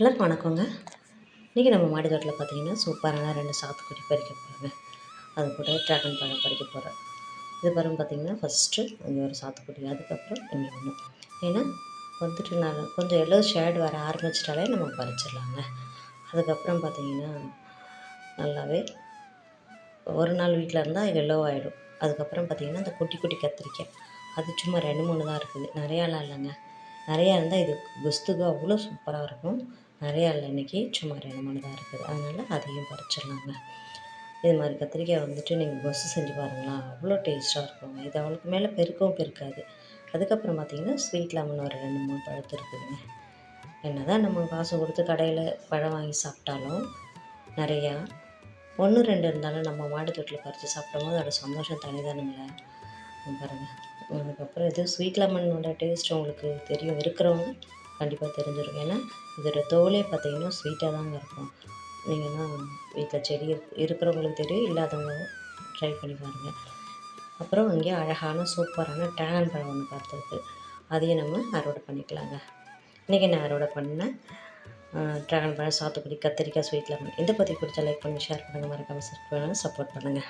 எல்லாருக்கும் வணக்கங்க இன்றைக்கி நம்ம மாடி தோட்டத்தில் பார்த்தீங்கன்னா சூப்பரான ரெண்டு சாத்துக்குடி பறிக்க போகிறோங்க அது கூட ட்ராகன் பழம் பறிக்க போகிறேன் இது பாருங்க பார்த்தீங்கன்னா ஃபஸ்ட்டு இங்கே ஒரு சாத்துக்குடி அதுக்கப்புறம் இன்னும் ஒன்று ஏன்னா வந்துட்டு நான் கொஞ்சம் எல்லோ ஷேடு வர ஆரம்பிச்சிட்டாலே நம்ம பறிச்சிடலாங்க. அதுக்கப்புறம் பார்த்தீங்கன்னா நல்லாவே ஒரு நாள் வீட்டில் இருந்தால் எல்லோ ஆகிடும் அதுக்கப்புறம் பார்த்தீங்கன்னா இந்த குட்டி குட்டி கத்திரிக்காய். அது சும்மா ரெண்டு மூணு தான் இருக்குது. நிறையாலாம் இல்லைங்க. நிறையா இருந்தால் இது குஸ்துக்கு அவ்வளோ சூப்பராக இருக்கும். நிறையா இல்லை இன்றைக்கி சும்மா ரெண்டு மணி தான் இருக்குது. அதனால் அதையும் பறிச்சிடலாங்க. இது மாதிரி கத்திரிக்காய் வந்துட்டு நீங்கள் கொசு செஞ்சு பாருங்களேன். அவ்வளோ டேஸ்ட்டாக இருக்குங்க இது அவளுக்கு மேலே பெருக்கவும் பெருக்காது. அதுக்கப்புறம் பார்த்தீங்கன்னா ஸ்வீட் லெமன் ஒரு ரெண்டு மூணு பழத்து இருக்குதுங்க. என்ன தான் நம்ம காசு கொடுத்து கடையில் பழம் வாங்கி சாப்பிட்டாலும் நிறையா ஒன்று ரெண்டு இருந்தாலும் நம்ம மாடி தொட்டில் பறித்து சாப்பிடும்போது அதோடய சந்தோஷம் தனிதானுங்களே பாருங்கள் அதுக்கப்புறம் இது ஸ்வீட் லெமனோட டேஸ்ட் உங்களுக்கு தெரியும். இருக்கிறவங்க கண்டிப்பாக தெரிஞ்சிடும் ஏன்னா இதோட தோலே பார்த்தீங்கன்னா ஸ்வீட்டாக தாங்க இருக்கும். நீங்கன்னா வீட்டில் செடி இருக்கிறவங்களுக்கு தெரியும் இல்லாதவங்க ட்ரை பண்ணி பாருங்கள் அப்புறம் இங்கே அழகான சூப்பரான டேன் பழம் ஒன்று பார்த்துருக்கு அதையும் நம்ம அறுவடை பண்ணிக்கலாங்க. இன்றைக்கி நான் அறுவடை பண்ணேன் ட்ராகன் பழம் சாத்துக்குடி கத்திரிக்காய் ஸ்வீட்டில் லெமன் இந்த பற்றி பிடிச்ச லைக் பண்ணி ஷேர் பண்ணுங்கள் மறக்காமல் சப்ஸ்கிரைப் பண்ணுங்கள் சப்போர்ட் பண்ணுங்கள்